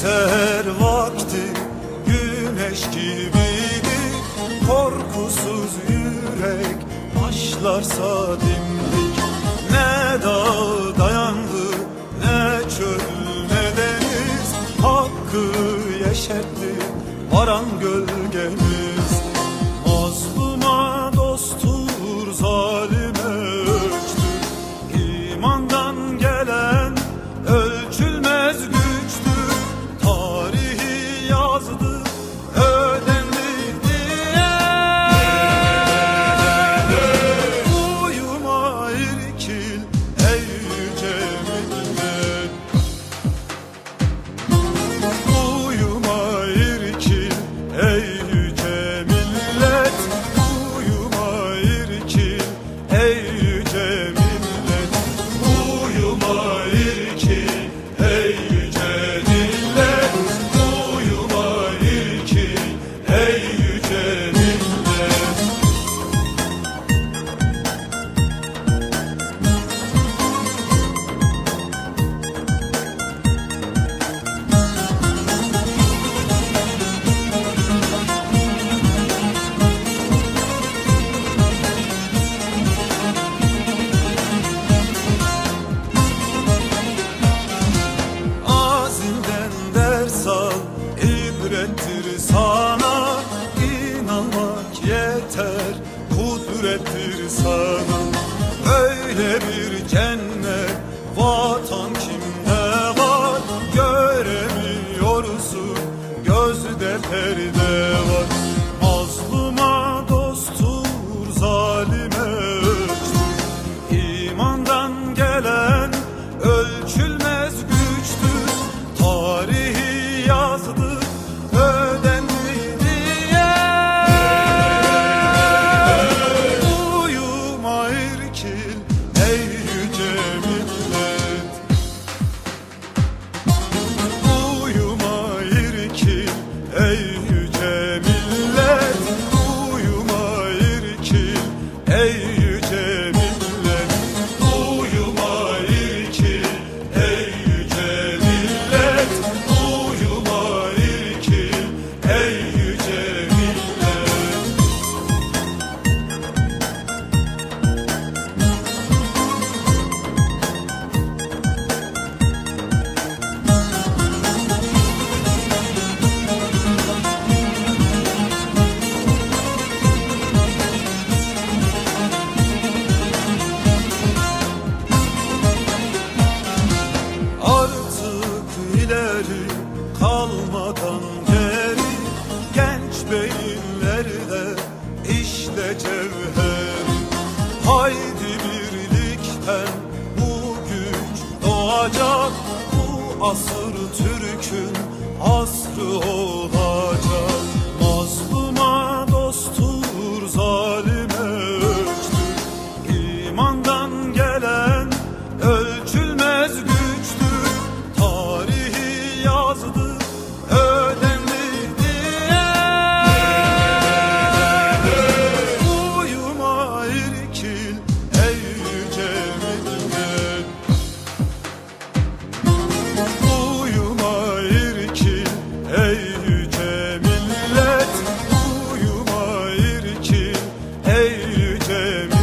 seher vakti güneş gibi. başlarsa dimdik Ne dağ dayandı ne çöl ne deniz. Hakkı yeşertti varan gölgemiz. Mazluma dosttur zalim cennettir sana. Öyle bir cennet vatan kimde var? Göremiyorsun gözde perde var. Hey. asır Türk'ün asrı sevim